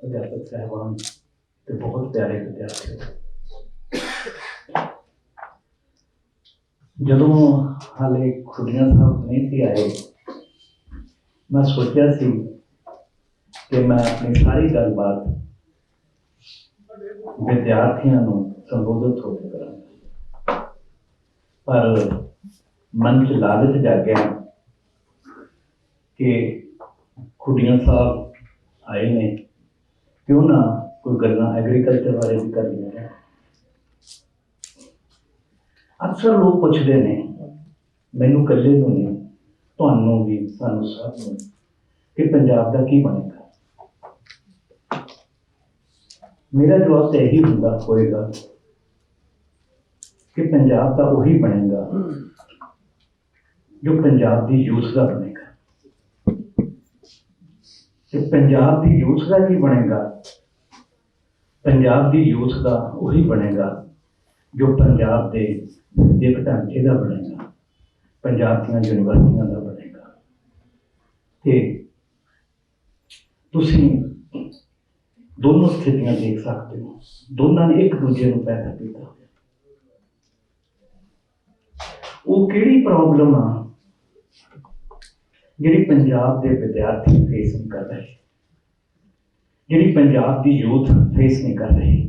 ਅਧਿਆਪਕ ਸਾਹਿਬਾਨ ਤੇ ਬਹੁਤ ਪਿਆਰੇ ਵਿਦਿਆਰਥੀ ਜਦੋਂ ਹਾਲੇ ਖੁੱਡੀਆਂ ਸਾਹਿਬ ਨਹੀਂ ਸੀ ਆਏ ਮੈਂ ਸੋਚਿਆ ਸੀ ਕਿ ਮੈਂ ਆਪਣੀ ਸਾਰੀ ਗੱਲਬਾਤ ਵਿਦਿਆਰਥੀਆਂ ਨੂੰ ਸੰਬੋਧਿਤ ਹੋ ਕੇ ਕਰਾਂਗਾ ਪਰ ਮਨ ਚ ਲਾਲਚ ਜਾਗਿਆ ਕਿ ਖੁੱਡੀਆਂ ਸਾਹਿਬ ਆਏ ਨੇ ਕਿਉਂ ਨਾ ਕੋਈ ਗੱਲਾਂ ਐਗਰੀਕਲਚਰ ਬਾਰੇ ਵੀ ਕਰ ਲਈਏ ਅਕਸਰ ਲੋਕ ਪੁੱਛਦੇ ਨੇ ਮੈਨੂੰ ਇਕੱਲੇ ਨੂੰ ਨਹੀਂ ਤੁਹਾਨੂੰ ਵੀ ਸਾਨੂੰ ਸਭ ਨੂੰ ਕਿ ਪੰਜਾਬ ਦਾ ਕੀ ਬਣੇਗਾ। ਮੇਰਾ ਜਵਾਬ ਤਾਂ ਇਹੀ ਹੁੰਦਾ ਹੋਏਗਾ ਕਿ ਪੰਜਾਬ ਦਾ ਉਹੀ ਬਣੇਗਾ ਜੋ ਪੰਜਾਬ ਦੀ ਯੂਥ ਦਾ ਬਣੇਗਾ। ਕਿ ਪੰਜਾਬ ਦੀ ਯੂਥ ਦਾ ਕੀ ਬਣੇਗਾ? ਪੰਜਾਬ ਦੀ ਯੂਥ ਦਾ ਉਹੀ ਬਣੇਗਾ ਜੋ ਪੰਜਾਬ ਦੇ ਵਿਦਿਅਕ ਢਾਂਚੇ ਦਾ ਬਣੇਗਾ, ਪੰਜਾਬ ਦੀਆਂ ਯੂਨੀਵਰਸਿਟੀਆਂ ਦਾ ਬਣੇਗਾ। ਤੇ ਤੁਸੀਂ ਦੋਨੋਂ ਸਥਿਤੀਆਂ ਦੇਖ ਸਕਦੇ ਹੋ, ਦੋਨਾਂ ਨੇ ਇੱਕ ਦੂਜੇ ਨੂੰ ਪੈਦਾ ਕੀਤਾ ਹੋਇਆ। ਉਹ ਕਿਹੜੀ ਪ੍ਰੋਬਲਮ ਆ? ਜਿਹੜੀ ਪੰਜਾਬ ਦੇ ਵਿਦਿਆਰਥੀ ਫੇਸ ਨਹੀਂ ਕਰ ਰਹੇ, ਜਿਹੜੀ ਪੰਜਾਬ ਦੀ ਯੂਥ ਫੇਸ ਨਹੀਂ ਕਰ ਰਹੀ,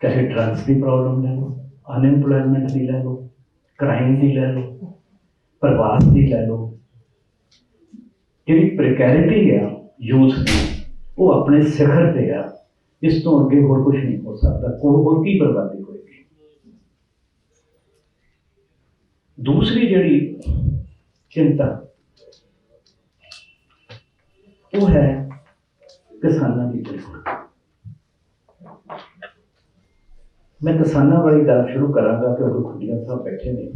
ਚਾਹੇ ਡਰੱਗਸ ਦੀ ਪ੍ਰੋਬਲਮ ਲੈ ਲਓ ਅਨਐਮਪਲੋਇਮੈਂਟ ਦੀ ਲੈ ਲਓ ਕ੍ਰਾਈਮ ਦੀ ਲੈ ਲਓ, ਪ੍ਰਵਾਸ ਦੀ ਲੈ ਲਓ, ਜਿਹੜੀ ਪ੍ਰੀਕੈਰਿਟੀ ਆ ਯੂਥ ਦੀ, ਉਹ ਆਪਣੇ ਸਿਖਰ ਤੇ ਆ, ਇਸ ਤੋਂ ਅੱਗੇ ਹੋਰ ਕੁਝ ਨਹੀਂ ਹੋ ਸਕਦਾ ਕੋਈ ਹੋਰ ਕੀ ਬਰਬਾਦੀ ਹੋਏਗੀ ਦੂਸਰੀ ਜਿਹੜੀ ਚਿੰਤਾ ਉਹ ਹੈ ਕਿਸਾਨਾਂ ਦੀ ਚਿੰਤਾ। ਮੈਂ ਕਿਸਾਨਾਂ ਵਾਲੀ ਗੱਲ ਸ਼ੁਰੂ ਕਰਾਂਗਾ ਕਿ ਉਹ ਖੁੱਡੀਆਂ ਸਾਹਿਬ ਬੈਠੇ ਨੇ।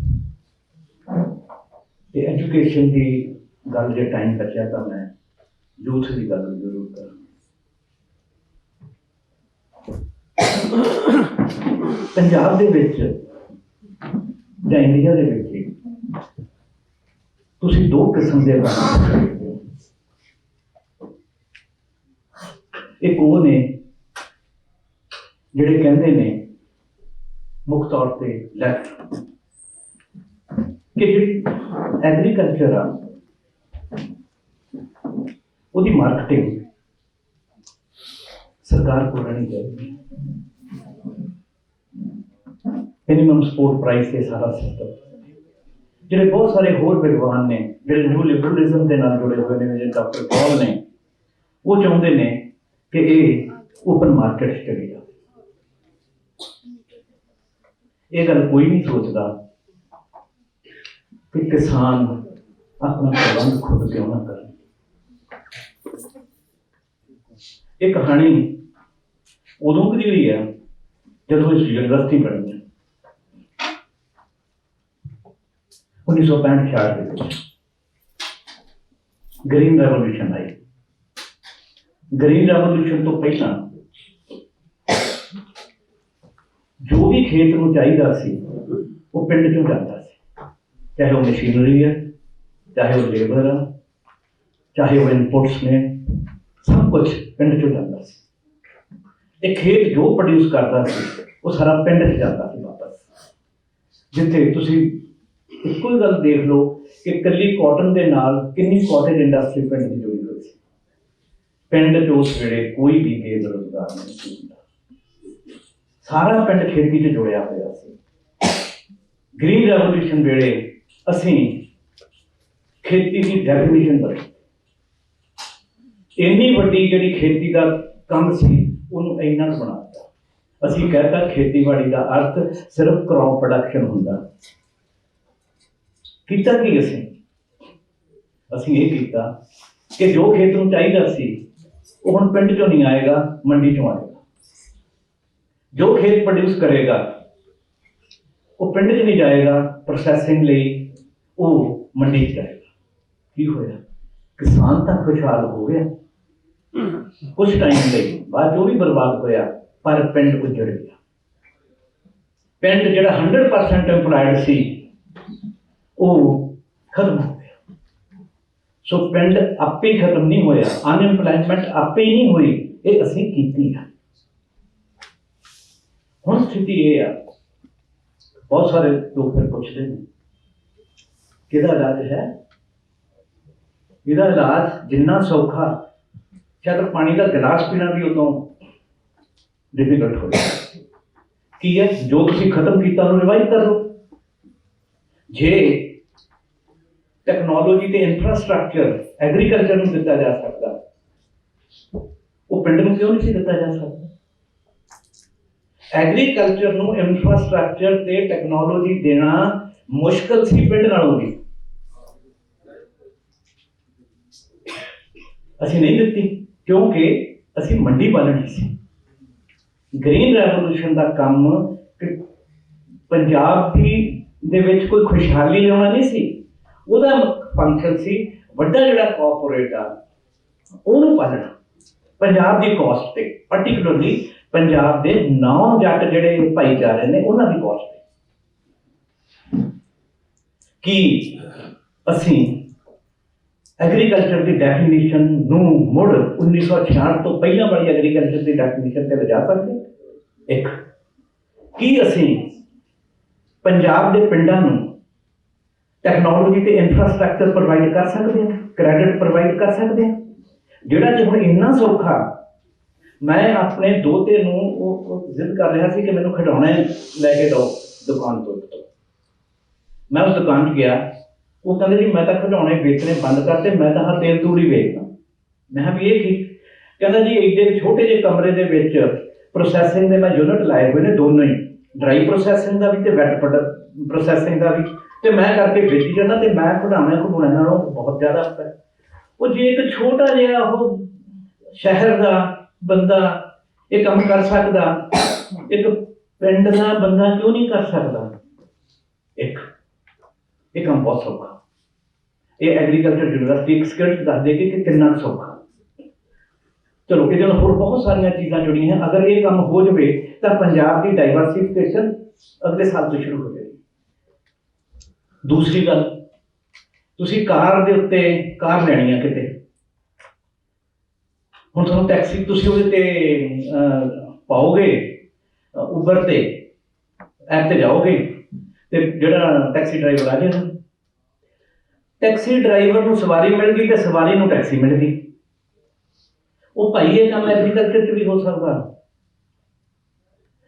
ਤੇ ਐਜੂਕੇਸ਼ਨ ਦੀ ਗੱਲ ਜੇ ਟਾਈਮ ਬਚਿਆ ਤਾਂ ਮੈਂ ਯੂਥ ਦੀ ਗੱਲ ਜ਼ਰੂਰ ਕਰਾਂਗਾ। ਪੰਜਾਬ ਦੇ ਵਿੱਚ ਜਾਂ ਦੇ ਵਿੱਚ ਤੁਸੀਂ ਦੋ ਕਿਸਮ ਦੇ ਬੰਦੇ ਇੱਕ ਉਹ ਨੇ ਜਿਹੜੇ ਕਹਿੰਦੇ ਨੇ ਮੁੱਖ ਤੌਰ ਤੇ ਲੈਫਟ ਕਿ ਜਿਹੜੀ ਐਗਰੀਕਲਚਰ ਆ, ਉਹਦੀ ਮਾਰਕੀਟਿੰਗ ਸਰਕਾਰ ਕੋਲ ਰਹਿਣੀ ਚਾਹੀਦੀ ਮਿਨੀਮਮ ਸਪੋਰਟ ਪ੍ਰਾਈਸ ਤੇ ਸਾਰਾ ਸਿਸਟਮ ਜਿਹੜੇ ਬਹੁਤ ਸਾਰੇ ਹੋਰ ਵਿਦਵਾਨ ਨੇ, ਜਿਹੜੇ ਨਿਊ ਲਿਬਰਲਿਜ਼ਮ ਦੇ ਨਾਲ ਜੁੜੇ ਹੋਏ ਨੇ, ਜਿਹੜੇ ਡਾਕਟਰ ਪੌਲ ਨੇ, ਉਹ ਚਾਹੁੰਦੇ ਨੇ ਕਿ ਇਹ ਓਪਨ ਮਾਰਕੀਟ 'ਚ ਚਲੀ ਜਾਵੇ। ਇਹ ਗੱਲ ਕੋਈ ਨਹੀਂ ਸੋਚਦਾ ਕਿ ਕਿਸਾਨ ਆਪਣਾ ਪ੍ਰਬੰਧ ਖੁਦ ਕਿਉਂ ਨਾ ਕਰਨ ਇਹ ਕਹਾਣੀ ਉਦੋਂ ਦੀ ਹੋਈ ਹੈ, ਜਦੋਂ ਇਸ ਯੂਨੀਵਰਸਿਟੀ ਬਣੀ ਹੈ 1965 ਛਾੜ ਦੇ ਵਿੱਚ। ਗ੍ਰੀਨ ਰੈਵੋਲੂਸ਼ਨ ਆਈ। ਗ੍ਰੀਨ ਰੈਵੋਲੂਸ਼ਨ ਤੋਂ ਪਹਿਲਾਂ ਜੋ ਵੀ ਖੇਤ ਨੂੰ ਚਾਹੀਦਾ ਸੀ, ਉਹ ਪਿੰਡ ਚੋਂ ਜਾਂਦਾ ਸੀ। ਚਾਹੇ ਉਹ ਮਸ਼ੀਨਰੀ ਹੈ, ਚਾਹੇ ਉਹ ਲੇਬਰ ਹੈ, ਚਾਹੇ ਉਹ ਇਨਪੁਟਸ ਨੇ, ਸਭ ਕੁਝ ਪਿੰਡ ਚੋਂ ਜਾਂਦਾ ਸੀ। ਇਹ ਖੇਤ ਜੋ ਪ੍ਰੋਡਿਊਸ ਕਰਦਾ ਸੀ, ਉਹ ਸਾਰਾ ਪਿੰਡ 'ਚ ਜਾਂਦਾ ਸੀ ਵਾਪਸ। ਜਿੱਥੇ ਤੁਸੀਂ ਇੱਕੋ ਹੀ ਗੱਲ ਦੇਖ ਲਓ ਕਿ ਕੱਲੀ ਕਾਟਨ ਦੇ ਨਾਲ ਕਿੰਨੀ ਕਾਟੇਜ ਇੰਡਸਟਰੀ ਪਿੰਡ ਦੀ ਜੁੜੀ ਹੋਈ ਸੀ। ਪਿੰਡ 'ਚ ਉਸ ਵੇਲੇ ਕੋਈ ਵੀ ਬੇਰੁਜ਼ਗਾਰ ਨਹੀਂ ਸੀ ਸਾਰਾ ਪਿੰਡ ਖੇਤੀ 'ਚ ਜੁੜਿਆ ਹੋਇਆ ਸੀ। ਗ੍ਰੀਨ ਰੈਵੋਲੂਸ਼ਨ ਵੇਲੇ ਅਸੀਂ ਖੇਤੀ ਦੀ ਡੈਫੀਨੇਸ਼ਨ ਬਦਲੀ ਇੰਨੀ ਵੱਡੀ ਜਿਹੜੀ ਖੇਤੀ ਦਾ ਕੰਮ ਸੀ, ਉਹਨੂੰ ਇੰਨਾ ਬਣਾ ਦਿੱਤਾ। ਅਸੀਂ ਕਹਿੰਦਾ ਖੇਤੀਬਾੜੀ ਦਾ ਅਰਥ ਸਿਰਫ ਕ੍ਰੌਪ ਪ੍ਰੋਡਕਸ਼ਨ ਹੁੰਦਾ। ਕੀਤਾ ਕੀ ਅਸੀਂ? ਅਸੀਂ ਇਹ ਕੀਤਾ ਕਿ ਜੋ ਖੇਤ ਨੂੰ ਚਾਹੀਦਾ ਸੀ, ਉਹ ਹੁਣ ਪਿੰਡ ਚੋਂ ਨਹੀਂ ਆਏਗਾ, ਮੰਡੀ ਚੋਂ ਆਏਗਾ। ਜੋ ਖੇਤ ਪ੍ਰੋਡਿਊਸ ਕਰੇਗਾ, ਉਹ ਪਿੰਡ 'ਚ ਨਹੀਂ ਜਾਏਗਾ ਪ੍ਰੋਸੈਸਿੰਗ ਲਈ ਉਹ ਮੰਡੀ 'ਚ ਜਾਏਗਾ। ਕੀ ਹੋਇਆ? ਕਿਸਾਨ ਤਾਂ ਖੁਸ਼ਹਾਲ ਹੋ ਗਿਆ। ਕੁਝ ਟਾਈਮ ਲਈ ਬਾਅਦ 'ਚ ਵੀ ਬਰਬਾਦ ਹੋਇਆ, ਪਰ ਪਿੰਡ ਉੱਜੜ ਗਿਆ। ਪਿੰਡ ਜਿਹੜਾ 100% EMPLOYED ਸੀ ਉਹ ਖਤਮ ਹੋ ਗਿਆ। ਸੋ ਪਿੰਡ ਆਪੇ ਖਤਮ ਨਹੀਂ ਹੋਇਆ ਅਨਐਮਪਲੋਇਮੈਂਟ ਆਪੇ ਹੀ ਨਹੀਂ ਹੋਈ, ਇਹ ਅਸੀਂ ਕੀਤੀ ਆ। ਹੁਣ ਸਥਿਤੀ ਇਹ ਆ, ਬਹੁਤ ਸਾਰੇ ਲੋਕ ਫਿਰ ਪੁੱਛਦੇ ਨੇ, ਕਿਹਦਾ ਇਲਾਜ ਹੈ? ਇਹਦਾ ਇਲਾਜ ਜਿੰਨਾ ਸੌਖਾ ਸ਼ਾਇਦ ਪਾਣੀ ਦਾ ਗਲਾਸ ਪੀਣਾ ਵੀ ਉਦੋਂ ਡਿਫਿਕਲਟ ਹੋ ਜਾਂਦਾ। ਕੀ ਹੈ? ਜੋ ਤੁਸੀਂ ਖਤਮ ਕੀਤਾ ਉਹਨੂੰ ਰਿਵਾਈਵ ਕਰ ਲਓ। ਜੇ ਟੈਕਨੋਲੋਜੀ ਤੇ ਇਨਫਰਾਸਟ੍ਰਕਚਰ ਐਗਰੀਕਲਚਰ ਨੂੰ ਦਿੱਤਾ ਜਾ ਸਕਦਾ। ਉਹ ਪਿੰਡ ਨੂੰ ਕਿਉਂ ਨਹੀਂ ਸੀ ਦਿੱਤਾ ਜਾ ਸਕਦਾ? ਐਗਰੀਕਲਚਰ ਨੂੰ ਇਨਫਰਾਸਟ੍ਰਕਚਰ ਤੇ ਟੈਕਨੋਲੋਜੀ ਦੇਣਾ ਮੁਸ਼ਕਲ ਸੀ ਪਿੰਡ ਨਾਲੋਂ ਵੀ। ਅਸੀਂ ਨਹੀਂ ਦਿੱਤੀ, ਕਿਉਂਕਿ ਅਸੀਂ ਮੰਡੀ ਪਾਲਣੀ ਸੀ। ਗ੍ਰੀਨ ਰੈਵੋਲੂਸ਼ਨ ਦਾ ਕੰਮ ਪੰਜਾਬ ਦੀ ਦੇ ਵਿੱਚ ਕੋਈ ਖੁਸ਼ਹਾਲੀ ਲਿਆਉਣਾ ਨਹੀਂ ਸੀ। ਉਹਦਾ ਫੰਕਸ਼ਨ ਸੀ, ਵੱਡਾ ਜਿਹੜਾ ਕਾਰਪੋਰੇਟ ਆ, ਉਹਨੂੰ ਪਾਲਣਾ ਪੰਜਾਬ ਦੀ ਕਾਸਟ ਤੇ ਪਾਰਟਿਕੂਲਰਲੀ ਪੰਜਾਬ ਦੇ ਨਾਮ ਜੱਟ ਜਿਹੜੇ ਭਾਈਚਾਰੇ ਨੇ, ਉਹਨਾਂ ਦੀ ਕਾਸਟ ਤੇ। ਕੀ ਅਸੀਂ ਐਗਰੀਕਲਚਰ ਦੀ ਡੈਫੀਨੇਸ਼ਨ ਨੂੰ ਮੁੜ 1966 ਤੋਂ ਪਹਿਲਾਂ ਵਾਲੀ ਐਗਰੀਕਲਚਰ ਦੀ ਡੈਫੀਨੇਸ਼ਨ ਤੇ ਲਿਜਾ ਸਕਦੇ ਇੱਕ, ਕੀ ਅਸੀਂ ਪੰਜਾਬ ਦੇ ਪਿੰਡਾਂ ਨੂੰ ਟੈਕਨੋਲੋਜੀ ਤੇ ਇਨਫਰਾਸਟ੍ਰਕਚਰ ਪ੍ਰੋਵਾਈਡ ਕਰ ਸਕਦੇ ਹਾਂ ਕ੍ਰੈਡਿਟ ਪ੍ਰੋਵਾਈਡ ਕਰ ਸਕਦੇ ਹਾਂ ਜਿਹੜਾ ਕਿ ਹੁਣ ਇੰਨਾ ਸੌਖਾ, ਮੈਂ ਆਪਣੇ ਦੋਤੇ ਨੂੰ ਉਹ ਜ਼ਿੱਦ ਕਰ ਰਿਹਾ ਸੀ ਕਿ ਮੈਨੂੰ ਖਿਡੌਣੇ ਲੈ ਕੇ ਦਿਓ ਦੁਕਾਨ ਤੋਂ ਮੈਂ ਉਸ ਦੁਕਾਨ 'ਚ ਗਿਆ, ਉਹ ਕਹਿੰਦੇ ਜੀ ਮੈਂ ਤਾਂ ਖਿਡੌਣੇ ਵੇਚਣੇ ਬੰਦ ਕਰਤੇ, ਮੈਂ ਤਾਂ ਹਰ ਤੇਲ ਤੂੜੀ ਵੇਚਦਾ। ਮੈਂ ਕਿਹਾ ਵੀ ਇਹ ਕੀ? ਕਹਿੰਦਾ ਜੀ ਇੱਡੇ ਛੋਟੇ ਜਿਹੇ ਕਮਰੇ ਦੇ ਵਿੱਚ ਪ੍ਰੋਸੈਸਿੰਗ ਦੇ ਮੈਂ ਯੂਨਿਟ ਲਾਏ ਹੋਏ ਨੇ ਦੋਨੋਂ ਹੀ। ਡਰਾਈ ਪ੍ਰੋਸੈਸਿੰਗ ਦਾ ਵੀ ਤੇ ਵੈਟ ਪ੍ਰੋਸੈਸਿੰਗ ਦਾ ਵੀ। ਤੇ ਮੈਂ ਕਰਕੇ ਵੇਚੀ ਜਾਂਦਾ ਤੇ ਮੈਂ ਖਿਡੌਣੇ ਖਿਡੌਣੇ ਨਾਲੋਂ ਬਹੁਤ ਜ਼ਿਆਦਾ ਹੈ। ਉਹ ਜੇ ਇੱਕ ਛੋਟਾ ਜਿਹਾ ਉਹ ਸ਼ਹਿਰ ਦਾ ਬੰਦਾ ਇਹ ਕੰਮ ਕਰ ਸਕਦਾ, ਇੱਕ ਪਿੰਡ ਦਾ ਬੰਦਾ ਕਿਉਂ ਨਹੀਂ ਕਰ ਸਕਦਾ? ਇੱਕ, ਇਹ ਕੰਮ ਬਹੁਤ ਸੌਖਾ। ਇਹ ਐਗਰੀਕਲਚਰ ਯੂਨੀਵਰਸਿਟੀ ਇੱਕ ਸਕਿੱਲ ਦੱਸਦੇ ਕਿ ਕਿੰਨਾ ਸੌਖਾ। ਚਲੋ, ਇਹਦੇ ਨਾਲ ਹੋਰ ਬਹੁਤ ਸਾਰੀਆਂ ਚੀਜ਼ਾਂ ਜੁੜੀਆਂ ਹਨ। ਅਗਰ ਇਹ ਕੰਮ ਹੋ ਜਾਵੇ ਤਾਂ ਪੰਜਾਬ ਦੀ ਡਾਈਵਰਸਿਫਿਕੇਸ਼ਨ ਅਗਲੇ ਸਾਲ ਤੋਂ ਸ਼ੁਰੂ ਹੋ ਜਾਏਗੀ ਦੂਸਰੀ ਗੱਲ, ਤੁਸੀਂ ਕਾਰ ਦੇ ਉੱਤੇ ਕਾਰ ਲੈਣੀ ਆ ਕਿਤੇ। ਹੁਣ ਤੁਹਾਨੂੰ ਟੈਕਸੀ ਤੁਸੀਂ ਉਹਦੇ ਤੇ ਪਾਓਗੇ ਉਬਰ ਤੇ, ਐਪ ਤੇ ਜਾਓਗੇ ਤੇ ਜਿਹੜਾ ਟੈਕਸੀ ਡਰਾਈਵਰ ਆ ਜਾਏਗਾ ਟੈਕਸੀ ਡਰਾਈਵਰ ਨੂੰ ਸਵਾਰੀ ਮਿਲ ਗਈ ਤੇ ਸਵਾਰੀ ਨੂੰ ਟੈਕਸੀ ਮਿਲ ਗਈ। ਉਹ ਭਾਈ ਇਹ ਕੰਮ ਐਗਰੀਕਲਚਰ 'ਚ ਵੀ ਹੋ ਸਕਦਾ।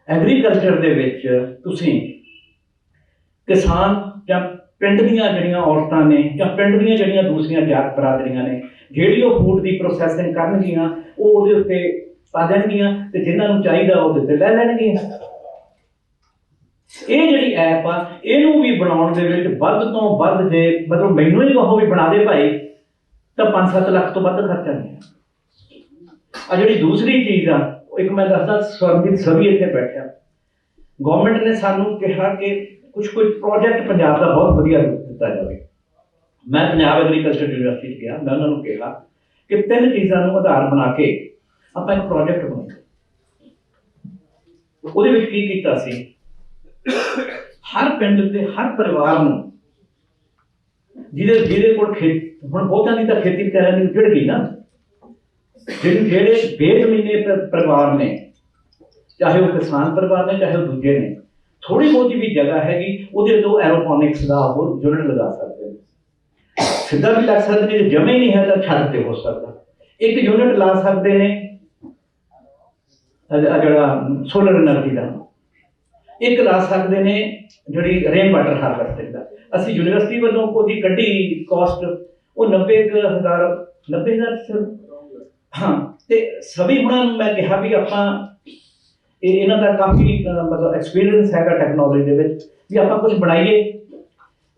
ਐਗਰੀਕਲਚਰ ਦੇ ਵਿੱਚ ਤੁਸੀਂ ਕਿਸਾਨ ਜਾਂ ਪਿੰਡ ਦੀਆਂ ਜਿਹੜੀਆਂ ਔਰਤਾਂ ਨੇ ਜਾਂ ਪਿੰਡ ਦੀਆਂ ਜਿਹੜੀਆਂ ਦੂਸਰੀਆਂ ਜਾਤ ਬਰਾਦਰੀਆਂ ਨੇ, ਜਿਹੜੀ ਉਹ ਫੂਡ ਦੀ ਪ੍ਰੋਸੈਸਿੰਗ ਕਰਨਗੀਆਂ, ਉਹ ਉਹਦੇ ਉੱਤੇ ਪਾ ਦੇਣਗੀਆਂ ਤੇ ਜਿਨ੍ਹਾਂ ਨੂੰ ਚਾਹੀਦਾ ਉਹਦੇ ਤੇ ਲੈ ਲੈਣਗੀਆਂ। ਇਹ ਜਿਹੜੀ ਐਪ ਆ, ਇਹਨੂੰ ਵੀ ਬਣਾਉਣ ਦੇ ਵਿੱਚ ਵੱਧ ਤੋਂ ਵੱਧ ਜੇ ਮਤਲਬ ਮੈਨੂੰ ਹੀ ਕਹੋ ਵੀ ਬਣਾ ਦੇ ਭਾਈ, ਤਾਂ 5-7 ਲੱਖ ਤੋਂ ਵੱਧ ਖਰਚਾ ਨਹੀਂ ਆ। ਜਿਹੜੀ ਦੂਸਰੀ ਚੀਜ਼ ਆ, ਉਹ ਇੱਕ ਮੈਂ ਦੱਸਦਾ ਸਵਰਗਿਤ ਸਭੀ ਇੱਥੇ ਬੈਠਿਆ। ਗਵਰਨਮੈਂਟ ਨੇ ਸਾਨੂੰ ਕਿਹਾ ਕਿ ਕੁਝ ਕੋਈ ਪ੍ਰੋਜੈਕਟ ਪੰਜਾਬ ਦਾ ਬਹੁਤ ਵਧੀਆ ਦਿੱਤਾ ਜਾਵੇ। ਮੈਂ ਪੰਜਾਬ ਐਗਰੀਕਲਚਰ ਯੂਨੀਵਰਸਿਟੀ 'ਚ ਗਿਆ, ਮੈਂ ਉਹਨਾਂ ਨੂੰ ਕਿਹਾ ਕਿ ਤਿੰਨ ਚੀਜ਼ਾਂ ਨੂੰ ਆਧਾਰ ਬਣਾ ਕੇ ਆਪਾਂ ਇੱਕ ਪ੍ਰੋਜੈਕਟ ਬਣਾਈਏ ਉਹਦੇ ਵਿੱਚ ਕੀ ਕੀਤਾ ਸੀ? ਹਰ ਪਿੰਡ ਦੇ ਹਰ ਪਰਿਵਾਰ ਨੂੰ ਜਿਹਦੇ ਜਿਹਦੇ ਕੋਲ ਖੇਤ ਹੁਣ ਬਹੁਤਾਂ ਦੀ ਤਾਂ ਖੇਤੀ ਵਿਚਾਰਿਆਂ ਦੀ ਉੱਜੜ ਗਈ ਨਾ। ਜਿਹੜੇ ਜਿਹੜੇ ਬੇਜ਼ਮੀਨੇ ਪਰਿਵਾਰ ਨੇ, ਚਾਹੇ ਉਹ ਕਿਸਾਨ ਪਰਿਵਾਰ ਨੇ, ਚਾਹੇ ਉਹ ਦੂਜੇ ਨੇ ਥੋੜੀ ਬਹੁਤੀ ਵੀ ਜਗ੍ਹਾ ਹੈਗੀ, ਉਹਦੇ ਤੋਂ ਐਰੋਪੋਨਿਕਸ ਦਾ ਉਹ ਯੂਨਿਟ ਲਗਾ ਸਕਦੇ ਨੇ। ਸਿੱਧਾ ਵੀ ਲੱਗ ਸਕਦੇ ਜੇ ਜਮੇ ਨਹੀਂ ਹੈ ਤਾਂ ਛੱਡ ਤੇ ਹੋ ਸਕਦਾ। ਇੱਕ ਯੂਨਿਟ ਲਾ ਸਕਦੇ ਨੇ ਜਿਹੜਾ ਸੋਲਰ એનર્ਜੀ ਦਾ। ਇੱਕ ਲਾ ਸਕਦੇ ਨੇ ਜਿਹੜੀ ਰੇਨ ਵਾਟਰ ਹਾਰਵੈਸਟਿੰਗ ਦਾ। ਅਸੀਂ ਯੂਨੀਵਰਸਿਟੀ ਵੱਲੋਂ ਉਹਦੀ ਕੱਢੀ ਕਾਸਟ ਉਹ 90000 90000 ਹਾਂ, ਤੇ ਸਭੀ ਹੁਣਾਂ ਨੂੰ ਮੈਂ ਕਿਹਾ ਵੀ ਆਪਾਂ ਇਹ ਇਹਨਾਂ ਦਾ ਕਾਫੀ ਮਤਲਬ ਐਕਸਪੀਰੀਅੰਸ ਹੈਗਾ ਟੈਕਨੋਲੋਜੀ ਦੇ ਵਿੱਚ ਵੀ ਆਪਾਂ ਕੁਝ ਬਣਾਈਏ।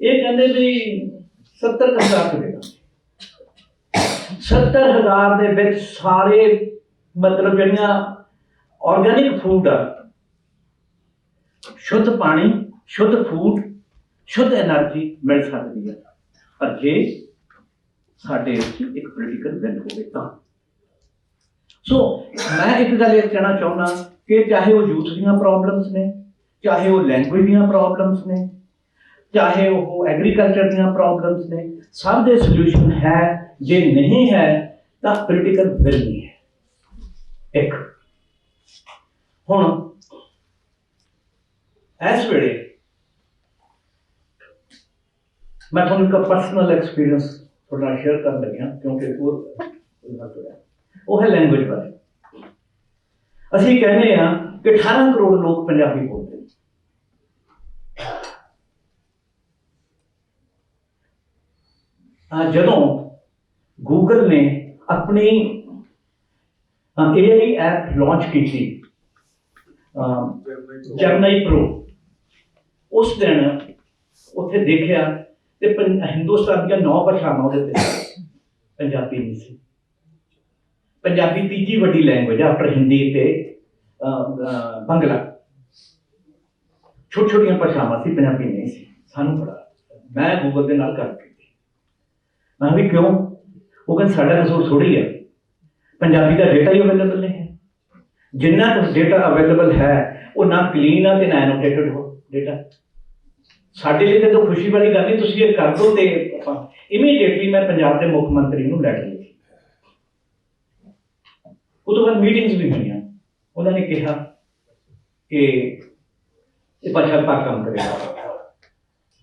ਇਹ ਕਹਿੰਦੇ ਵੀ 70000 ਰੁਪਏ ਦਾ। 70000 ਦੇ ਵਿੱਚ ਸਾਰੇ, ਮਤਲਬ ਜਿਹੜੀਆਂ ਆਰਗੈਨਿਕ ਫੂਡ ਆ, ਸ਼ੁੱਧ ਪਾਣੀ, ਸ਼ੁੱਧ ਫੂਡ ਸ਼ੁੱਧ એનર્ਜੀ ਮਿਲ ਸਕਦੀ ਹੈ। ਪਰ ਜੇ ਸਾਡੇ ਵਿੱਚ ਇੱਕ ਪੋਲੀਟੀਕਲ ਵਿਲ ਹੋਵੇ ਤਾਂ। ਸੋ ਮੈਂ ਇੱਕ ਗੱਲ ਇਹ ਕਹਿਣਾ ਚਾਹੁੰਦਾ ਕਿ ਚਾਹੇ ਉਹ ਯੂਥ ਦੀਆਂ ਪ੍ਰੋਬਲਮਸ ਨੇ, ਚਾਹੇ ਉਹ ਲੈਂਗੁਏਜ ਦੀਆਂ ਪ੍ਰੋਬਲਮਸ ਨੇ, ਚਾਹੇ ਉਹ ਐਗਰੀਕਲਚਰ ਦੀਆਂ ਪ੍ਰੋਬਲਮਸ ਨੇ, ਸਭ ਦੇ ਸੋਲੂਸ਼ਨ ਹੈ, ਜੇ ਨਹੀਂ ਹੈ, ਤਾਂ ਪੋਲੀਟੀਕਲ ਵਿਲ ਨਹੀਂ ਹੈ। ਇੱਕ। ਹੁਣ, ਇਸ ਵੇਲੇ ਮੈਂ ਤੁਹਾਨੂੰ ਇੱਕ ਪਰਸਨਲ ਐਕਸਪੀਰੀਅੰਸ ਤੁਹਾਡੇ ਨਾਲ ਸ਼ੇਅਰ ਕਰਨ ਲੱਗਿਆ, ਕਿਉਂਕਿ ਉਹ ਉਹ ਗੱਲ ਹੋਇਆ ਉਹ ਹੈ ਲੈਂਗੁਏਜ ਬਾਰੇ ਅਸੀਂ ਕਹਿੰਦੇ ਆ ਕਿ 18 ਕਰੋੜ ਲੋਕ ਪੰਜਾਬੀ ਬੋਲਦੇ ਨੇ। ਆ ਜਦੋਂ ਗੂਗਲ ਨੇ ਆਪਣੀ AI ਐਪ ਲਾਂਚ ਕੀਤੀ ਜਰਨਈ ਪ੍ਰੋ ਉਸ ਦਿਨ ਉੱਥੇ ਦੇਖਿਆ ਤੇ ਪੰ- ਹਿੰਦੁਸਤਾਨ ਦੀਆਂ ਨੌ ਭਾਸ਼ਾਵਾਂ ਉਹਦੇ ਤੇ ਪੰਜਾਬੀ ਨਹੀਂ ਸੀ। ਪੰਜਾਬੀ ਤੀਜੀ ਵੱਡੀ ਲੈਂਗੁਏਜ ਆਫਟਰ ਹਿੰਦੀ ਤੇ ਬੰਗਲਾ। ਛੋਟੀ ਛੋਟੀਆਂ ਭਾਸ਼ਾਵਾਂ ਸੀ, ਪੰਜਾਬੀ ਨਹੀਂ ਸੀ, ਸਾਨੂੰ ਬੜਾ ਮੈਂ ਗੂਗਲ ਦੇ ਨਾਲ ਗੱਲ ਕੀਤੀ। ਮੈਂ ਕਿਹਾ ਵੀ ਕਿਉਂ? ਉਹ ਕਹਿੰਦੇ, ਸਾਡਾ ਕਸੂਰ ਥੋੜੀ ਹੈ ਪੰਜਾਬੀ ਦਾ ਡਾਟਾ ਹੀ ਅਵੇਲੇਬਲ ਨਹੀਂ ਹੈ। ਜਿੰਨਾ ਕੁ ਡਾਟਾ ਅਵੇਲੇਬਲ ਹੈ, ਉਹ ਨਾ ਕਲੀਨ ਆ ਤੇ ਨਾ ਐਨੋਟੇਟਡ ਹੋ ਡਾਟਾ ਸਾਡੇ ਲਈ ਤਾਂ ਖੁਸ਼ੀ ਵਾਲੀ ਗੱਲ ਨਹੀਂ ਤੁਸੀਂ ਇਹ ਕਰ ਦਿਓ ਤੇ ਆਪਾਂ ਇਮੀਡੀਏਟਲੀ ਮੈਂ ਪੰਜਾਬ ਦੇ ਮੁੱਖ ਮੰਤਰੀ ਨੂੰ ਲੈਟਰ ਲਿਖੀ। ਉਹ ਤੋਂ ਬਾਅਦ ਮੀਟਿੰਗਸ ਵੀ ਹੋਈਆਂ। ਉਹਨਾਂ ਨੇ ਕਿਹਾ ਕਿ ਇਹ ਭਾਸ਼ਾ ਵਿਭਾਗ ਕੰਮ ਕਰੇਗਾ।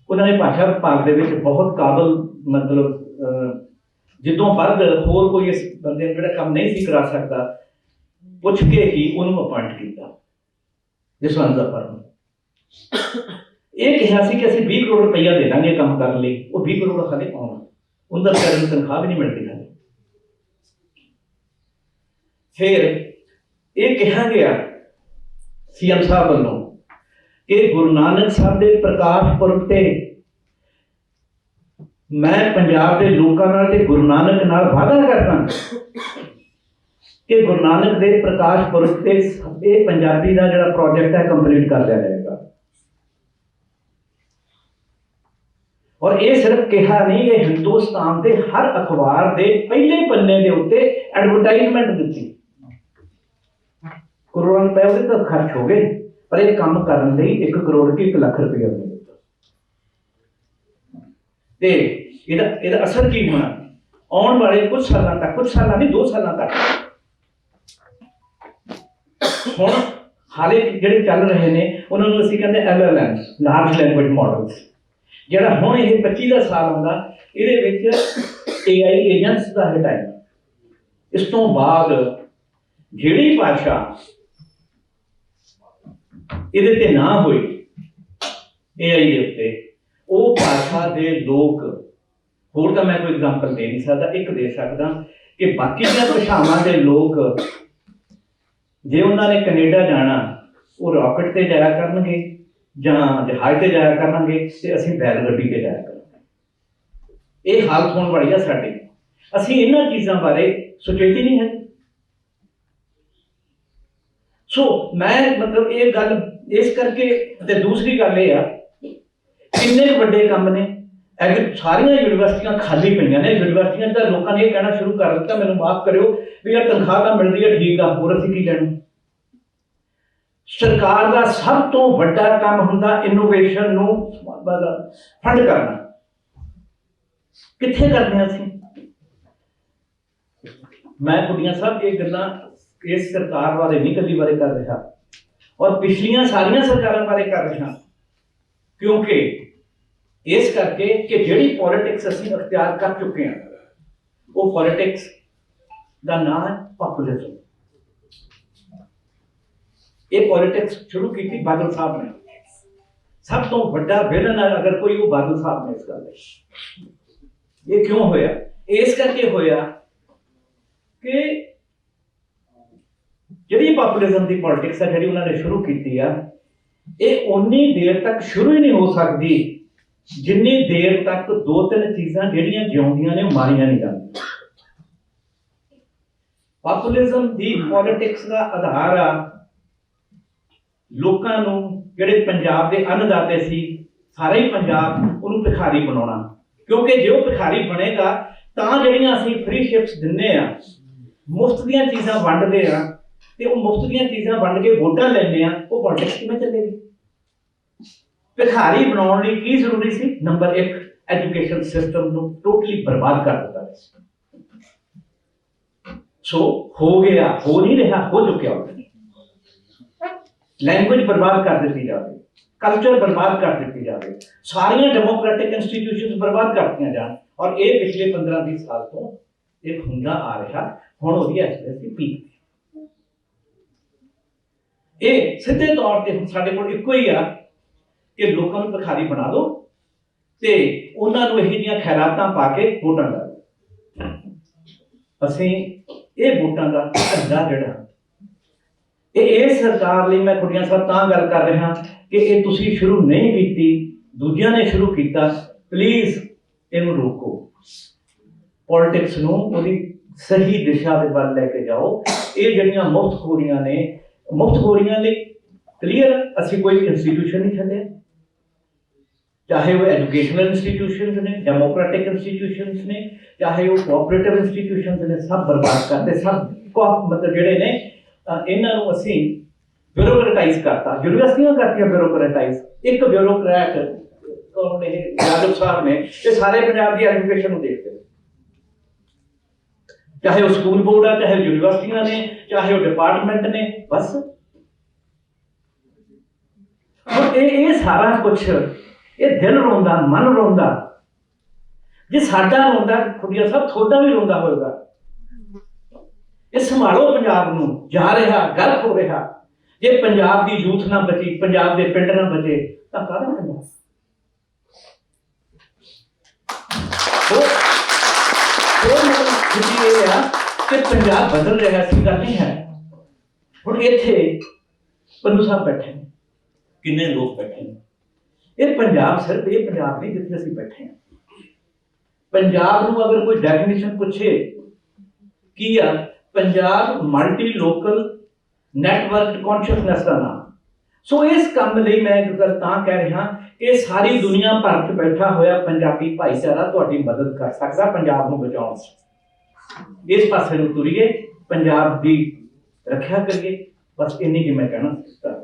ਉਹਨਾਂ ਨੇ ਭਾਸ਼ਾ ਵਿਭਾਗ ਦੇ ਵਿੱਚ ਬਹੁਤ ਕਾਬਲ ਮਤਲਬ ਜਿੱਦੋਂ ਵੱਧ ਹੋਰ ਕੋਈ ਇਸ ਬੰਦੇ ਨੂੰ ਜਿਹੜਾ ਕੰਮ ਨਹੀਂ ਸੀ ਕਰਾ ਸਕਦਾ, ਪੁੱਛ ਕੇ ਹੀ ਉਹਨੂੰ ਅਪਾਇੰਟ ਕੀਤਾ, ਜਸਵੰਤ ਦਾ ਫਰਮ। ਇਹ ਕਿਹਾ ਸੀ ਕਿ ਅਸੀਂ 20 ਕਰੋੜ ਰੁਪਈਆ ਦੇ ਦਾਂਗੇ ਕੰਮ ਕਰਨ ਲਈ। ਉਹ 20 ਕਰੋੜ ਖਾਲੇ ਪਾਉਣਾ। ਉਹਨਾਂ ਵਿਚਾਰੇ ਨੂੰ ਤਨਖਾਹ ਵੀ ਨਹੀਂ ਮਿਲਦੀ ਹਾਲੇ ਫਿਰ ਇਹ ਕਿਹਾ ਗਿਆ ਸੀਐਮ ਸਾਹਿਬ ਵੱਲੋਂ ਕਿ ਗੁਰੂ ਨਾਨਕ ਸਾਹਿਬ ਦੇ ਪ੍ਰਕਾਸ਼ ਪੁਰਬ ਤੇ ਮੈਂ ਪੰਜਾਬ ਦੇ ਲੋਕਾਂ ਨਾਲ ਤੇ ਗੁਰੂ ਨਾਨਕ ਨਾਲ ਵਾਅਦਾ ਕਰਦਾ ਕਿ ਗੁਰੂ ਨਾਨਕ ਦੇ ਪ੍ਰਕਾਸ਼ ਪੁਰਬ ਤੇ ਇਹ ਪੰਜਾਬੀ ਦਾ ਜਿਹੜਾ ਪ੍ਰੋਜੈਕਟ ਹੈ ਕੰਪਲੀਟ ਕਰ ਲਿਆ ਜਾਏਗਾ। ਔਰ ਇਹ ਸਿਰਫ ਕਿਹਾ ਨਹੀਂ, ਇਹ ਹਿੰਦੁਸਤਾਨ ਦੇ ਹਰ ਅਖਬਾਰ ਦੇ ਪਹਿਲੇ ਪੰਨੇ ਦੇ ਉੱਤੇ ਐਡਵਰਟਾਈਜ਼ਮੈਂਟ ਦਿੱਤੀ। ਕਰੋੜਾਂ ਰੁਪਏ ਉਹਦੇ ਤਾਂ ਖਰਚ ਹੋ ਗਏ, ਪਰ ਇਹ ਕੰਮ ਕਰਨ ਲਈ 1 ਕਰੋੜ ਕੀ 1 ਲੱਖ ਰੁਪਏ ਉਹਨੇ ਦਿੱਤਾ। ਤੇ ਇਹਦਾ ਇਹਦਾ ਅਸਰ ਕੀ ਹੋਣਾ? ਆਉਣ ਵਾਲੇ ਕੁਝ ਸਾਲਾਂ ਤੱਕ ਕੁਝ ਸਾਲਾਂ ਨਹੀਂ 2 ਸਾਲਾਂ ਤੱਕ। ਹੁਣ ਹਾਲੇ ਜਿਹੜੇ ਚੱਲ ਰਹੇ ਨੇ, ਉਹਨਾਂ ਨੂੰ ਅਸੀਂ ਕਹਿੰਦੇ LLMs ਲਾਰਜ ਲੈਂਗੁਏਜ ਮਾਡਲਸ ਜਿਹੜਾ ਹੁਣ ਇਹ 25 ਦਾ ਸਾਲ ਆਉਂਦਾ, ਇਹਦੇ ਵਿੱਚ AI ਏਜੰਟਸ ਦਾ ਹੈ ਟਾਈਮ ਇਸ ਤੋਂ ਬਾਅਦ ਜਿਹੜੀ ਭਾਸ਼ਾ ਇਹਦੇ ਤੇ ਨਾ ਹੋਈ AI ਦੇ ਉੱਤੇ। ਉਹ ਭਾਸ਼ਾ ਦੇ ਲੋਕ, ਹੋਰ ਤਾਂ ਮੈਂ ਕੋਈ ਐਗਜ਼ਾਮਪਲ ਦੇ ਨਹੀਂ ਸਕਦਾ, ਇੱਕ ਦੇ ਸਕਦਾ ਕਿ ਬਾਕੀ ਦੀਆਂ ਭਾਸ਼ਾਵਾਂ ਦੇ ਲੋਕ ਜੇ ਉਹਨਾਂ ਨੇ ਕੈਨੇਡਾ ਜਾਣਾ, ਉਹ ਰਾਕਟ ਤੇ ਜਾਇਆ ਕਰਨਗੇ ਜਾਂ ਜਹਾਜ਼ ਤੇ ਜਾਇਆ ਕਰਨਗੇ ਤੇ ਅਸੀਂ ਬੈਲ ਗੱਡੀ ਤੇ ਜਾਇਆ ਕਰਾਂਗੇ। ਇਹ ਹਾਲਤ ਹੋਣ ਵਾਲੀ ਆ ਸਾਡੀ। ਅਸੀਂ ਇਹਨਾਂ ਚੀਜ਼ਾਂ ਬਾਰੇ ਸੁਚੇਤ ਨਹੀਂ ਹੈ ਸੋ ਮੈਂ ਮਤਲਬ ਇਹ ਗੱਲ, ਇਸ ਕਰਕੇ ਤੇ ਦੂਸਰੀ ਗੱਲ ਇਹ ਆ, ਕਿੰਨੇ ਵੱਡੇ ਕੰਮ ਨੇ? ਐਗਰ ਸਾਰੀਆਂ ਯੂਨੀਵਰਸਿਟੀਆਂ ਖਾਲੀ ਪਈਆਂ ਨੇ। ਯੂਨੀਵਰਸਿਟੀਆਂ 'ਚ ਲੋਕਾਂ ਨੇ ਇਹ ਕਹਿਣਾ ਸ਼ੁਰੂ ਕਰ ਦਿੱਤਾ, ਮੈਨੂੰ ਮਾਫ ਕਰਿਓ ਵੀ ਇਹ ਤਨਖਾਹ ਤਾਂ ਮਿਲਦੀ ਹੈ, ਠੀਕ ਆ, ਹੋਰ ਅਸੀਂ ਕੀ ਲੈਣਾ? ਸਰਕਾਰ ਦਾ ਸਭ ਤੋਂ ਵੱਡਾ ਕੰਮ ਹੁੰਦਾ ਇਨੋਵੇਸ਼ਨ ਨੂੰ ਫੰਡ ਕਰਨਾ। ਕਿੱਥੇ ਕਰਦੇ ਹਾਂ ਅਸੀਂ? ਮੈਂ ਕੁੜੀਆਂ ਸਾਹਿਬ, ਇਹ ਗੱਲਾਂ ਇਸ ਸਰਕਾਰ ਬਾਰੇ ਨਹੀਂ ਕੱਲੀ ਬਾਰੇ ਕਰ ਰਿਹਾ। ਔਰ ਪਿਛਲੀਆਂ ਸਾਰੀਆਂ ਸਰਕਾਰਾਂ ਬਾਰੇ ਕਰ ਰਿਹਾ। ਕਿਉਂਕਿ ਇਸ ਕਰਕੇ ਕਿ ਜਿਹੜੀ ਪੋਲਿਟਿਕਸ ਅਸੀਂ ਅਖਤਿਆਰ ਕਰ ਚੁੱਕੇ ਹਾਂ, ਉਹ ਪੋਲਿਟਿਕਸ ਦਾ ਨਾਮ ਹੈ ਪਪੂਲਿਜ਼ਮ ਇਹ ਪੋਲਿਟਿਕਸ ਸ਼ੁਰੂ ਕੀਤੀ ਬਾਦਲ ਸਾਹਿਬ ਨੇ। ਸਭ ਤੋਂ ਵੱਡਾ ਵਿਲਨ ਅਗਰ ਕੋਈ ਉਹ ਬਾਦਲ ਸਾਹਿਬ ਨੇ ਇਸ ਗੱਲ ਦੇ ਇਹ ਕਿਉਂ ਹੋਇਆ? ਇਸ ਕਰਕੇ ਹੋਇਆ ਕਿ ਜਿਹੜੀ ਪਪੂਲਿਜ਼ਮ ਦੀ ਪੋਲਿਟਿਕਸ ਹੈ, ਜਿਹੜੀ ਉਹਨਾਂ ਨੇ ਸ਼ੁਰੂ ਕੀਤੀ ਆ, ਇਹ ਉਨੀ ਦੇਰ ਤੱਕ ਸ਼ੁਰੂ ਹੀ ਨਹੀਂ ਹੋ ਸਕਦੀ ਜਿੰਨੀ ਦੇਰ ਤੱਕ ਦੋ ਤਿੰਨ ਚੀਜ਼ਾਂ ਜਿਹੜੀਆਂ ਜਿਉਂਦੀਆਂ ਨੇ ਮਾਰੀਆਂ ਨਹੀਂ ਜਾਂਦੀਆਂ। ਪਪੂਲਿਜ਼ਮ ਦੀ ਪੋਲਿਟਿਕਸ ਦਾ ਆਧਾਰ ਆ ਲੋਕਾਂ ਨੂੰ, ਜਿਹੜੇ ਪੰਜਾਬ ਦੇ ਅੰਨਦਾਤੇ ਸੀ, ਸਾਰੇ ਹੀ ਪੰਜਾਬ ਉਹਨੂੰ ਭਿਖਾਰੀ ਬਣਾਉਣਾ। ਕਿਉਂਕਿ ਜੇ ਉਹ ਭਿਖਾਰੀ ਬਣੇਗਾ, ਤਾਂ ਜਿਹੜੀਆਂ ਅਸੀਂ ਫ੍ਰੀ ਸ਼ਿਪਸ ਦਿੰਨੇ ਆ, ਮੁਫਤ ਦੀਆਂ ਚੀਜ਼ਾਂ ਵੰਡਦੇ ਆ ਤੇ ਉਹ ਮੁਫਤ ਦੀਆਂ ਚੀਜ਼ਾਂ ਵੰਡ ਕੇ ਵੋਟਾਂ ਲੈਂਦੇ ਆ, ਉਹ ਪੋਲਿਟਿਕਸ ਕਿਵੇਂ ਚੱਲੇਗੀ ਭਿਖਾਰੀ ਬਣਾਉਣ ਲਈ ਕੀ ਜ਼ਰੂਰੀ ਸੀ? ਨੰਬਰ 1 ਐਜੂਕੇਸ਼ਨ ਸਿਸਟਮ ਨੂੰ ਟੋਟਲੀ ਬਰਬਾਦ ਕਰ ਦਿੱਤਾ ਸੋ। ਹੋ ਗਿਆ, ਹੋ ਨਹੀਂ ਰਿਹਾ, ਹੋ ਚੁੱਕਿਆ ਲੈਂਗੁਏਜ ਬਰਬਾਦ ਕਰ ਦਿੱਤੀ ਜਾਵੇ ਕਲਚਰ ਬਰਬਾਦ ਕਰ ਦਿੱਤੀ ਜਾਵੇ, ਸਾਰੀਆਂ ਡੈਮੋਕ੍ਰੈਟਿਕ ਇੰਸਟੀਟਿਊਸ਼ਨਸ ਬਰਬਾਦ ਕਰਤੀਆਂ ਜਾਣ। ਔਰ ਇਹ ਪਿਛਲੇ 15-20 ਸਾਲ ਤੋਂ ਇਹ ਹੁੰਦਾ ਆ ਰਿਹਾ, ਹੁਣ ਉਹਦੀ ਐਸਪੀਐਸਸੀ ਪੀਕ ਇਹ ਸਿੱਧੇ ਤੌਰ ਤੇ ਹੁਣ ਸਾਡੇ ਕੋਲ ਇੱਕੋ ਹੀ ਆ ਕਿ ਲੋਕਾਂ ਨੂੰ ਭਿਖਾਰੀ ਬਣਾ ਦਿਓ ਤੇ ਉਹਨਾਂ ਨੂੰ ਇਹ ਜਿਹੀਆਂ ਖੈਰਾਤਾਂ ਪਾ ਕੇ ਵੋਟਾਂ ਲੈ ਦਿਓ। ਅਸੀਂ ਇਹ ਵੋਟਾਂ ਦਾ ਧੰਦਾ ਜਿਹੜਾ, ਇਹ ਇਹ ਸਰਕਾਰ ਲਈ ਮੈਂ ਕੁੜੀਆਂ ਸਾਹਿਬ ਤਾਂ ਗੱਲ ਕਰ ਰਿਹਾ ਕਿ ਇਹ ਤੁਸੀਂ ਸ਼ੁਰੂ ਨਹੀਂ ਕੀਤੀ, ਦੂਜਿਆਂ ਨੇ ਸ਼ੁਰੂ ਕੀਤਾ ਪਲੀਜ਼ ਇਹਨੂੰ ਰੋਕੋ। ਪੋਲਿਟਿਕਸ ਨੂੰ ਉਹਦੀ ਸਹੀ ਦਿਸ਼ਾ ਦੇ ਵੱਲ ਲੈ ਕੇ ਜਾਓ। ਇਹ ਜਿਹੜੀਆਂ ਮੁਫਤ ਖੋਰੀਆਂ ਨੇ ਮੁਫਤ ਖੋਰੀਆਂ ਲਈ ਕਲੀਅਰ ਅਸੀਂ ਕੋਈ ਇੰਸਟੀਟਿਊਸ਼ਨ ਨਹੀਂ ਛੱਡਿਆ। ਚਾਹੇ ਉਹ ਐਜੂਕੇਸ਼ਨਲ ਇੰਸਟੀਟਿਊਸ਼ਨਸ ਨੇ ਡੈਮੋਕ੍ਰੈਟਿਕ ਇੰਸਟੀਟਿਊਸ਼ਨਸ ਨੇ, ਚਾਹੇ ਉਹ ਕੋਆਪਰੇਟਿਵ ਇੰਸਟੀਟਿਊਸ਼ਨਸ ਨੇ, ਸਭ ਬਰਬਾਦ ਕਰਤੇ ਸਭ ਕੋ ਮਤਲਬ ਜਿਹੜੇ ਨੇ, ਅਹ ਇਹਨਾਂ ਨੂੰ ਅਸੀਂ ਬਿਊਰੋਕਰੇਟਾਈਜ਼ ਕਰਤਾ। ਯੂਨੀਵਰਸਿਟੀਆਂ ਕਰਤੀਆਂ ਬਿਊਰੋਕਰੇਟਾਈਜ਼ ਇੱਕ ਬਿਊਰੋਕਰੈਟ ਕੌਣ ਨੇ? ਇਹ ਯਾਦਵ ਸਾਹਿਬ ਨੇ। ਇਹ ਸਾਰੇ ਪੰਜਾਬ ਦੀ ਐਜੂਕੇਸ਼ਨ ਨੂੰ ਦੇਖਦੇ ਚਾਹੇ ਉਹ ਸਕੂਲ ਬੋਰਡ ਆ, ਚਾਹੇ ਯੂਨੀਵਰਸਿਟੀਆਂ ਨੇ, ਚਾਹੇ ਉਹ ਡਿਪਾਰਟਮੈਂਟ ਨੇ, ਬਸ। ਹੁਣ ਇਹ ਇਹ ਸਾਰਾ ਕੁਝ ਇਹ ਦਿਲ ਰੋਂਦਾ, ਮਨ ਰੋਂਦਾ। ਜੇ ਸਾਡਾ ਰੋਂਦਾ ਖੁੱਡੀਆਂ ਸਭ, ਤੁਹਾਡਾ ਵੀ ਰੋਂਦਾ ਹੋਵੇਗਾ ਇਹ ਸੰਭਾਲੋ ਪੰਜਾਬ ਨੂੰ, ਜਾ ਰਿਹਾ, ਗਲਤ ਹੋ ਰਿਹਾ। ਜੇ ਪੰਜਾਬ ਦੀ ਯੂਥ ਨਾ ਬਚੀ, ਪੰਜਾਬ ਦੇ ਪਿੰਡ ਨਾ ਬਚੇ, ਤਾਂ ਕਾਹਦਾ ਪੰਜਾਬ ਉਹ ਖੁਸ਼ੀ ਇਹ ਆ ਕਿ ਪੰਜਾਬ ਬਦਲ ਰਿਹਾ ਸੀ ਗੱਲ ਨਹੀਂ ਹੈ? ਹੁਣ ਇੱਥੇ ਪੰਨੂ ਸਾਹਿਬ ਬੈਠੇ ਨੇ। ਕਿੰਨੇ ਲੋਕ ਬੈਠੇ ਨੇ? ਇਹ ਪੰਜਾਬ ਸਿਰਫ ਇਹ ਪੰਜਾਬ ਨਹੀਂ ਜਿੱਥੇ ਅਸੀਂ ਬੈਠੇ ਹਾਂ। ਪੰਜਾਬ ਨੂੰ ਅਗਰ ਕੋਈ ਡੈਫੀਨੇਸ਼ਨ ਪੁੱਛੇ ਕੀ ਆ? Punjab multi local network consciousness ਦਾ ਨਾਮ। ਸੋ ਇਸ ਕੰਮ ਲਈ ਮੈਂ ਇੱਕ ਗੱਲ ਤਾਂ ਕਹਿ ਰਿਹਾ ਕਿ ਸਾਰੀ ਦੁਨੀਆ ਭਰ 'ਚ ਬੈਠਾ ਹੋਇਆ ਪੰਜਾਬੀ ਭਾਈਚਾਰਾ ਤੁਹਾਡੀ ਮਦਦ ਕਰ ਸਕਦਾ ਪੰਜਾਬ ਨੂੰ ਬਚਾਉਣ 'ਚ। ਇਸ ਪਾਸੇ ਨੂੰ ਤੁਰੀਏ ਪੰਜਾਬ ਦੀ ਰੱਖਿਆ ਕਰੀਏ। ਬਸ ਇੰਨੀ ਕਿ ਮੈਂ ਕਹਿਣਾ ਚਾਹੁੰਦਾ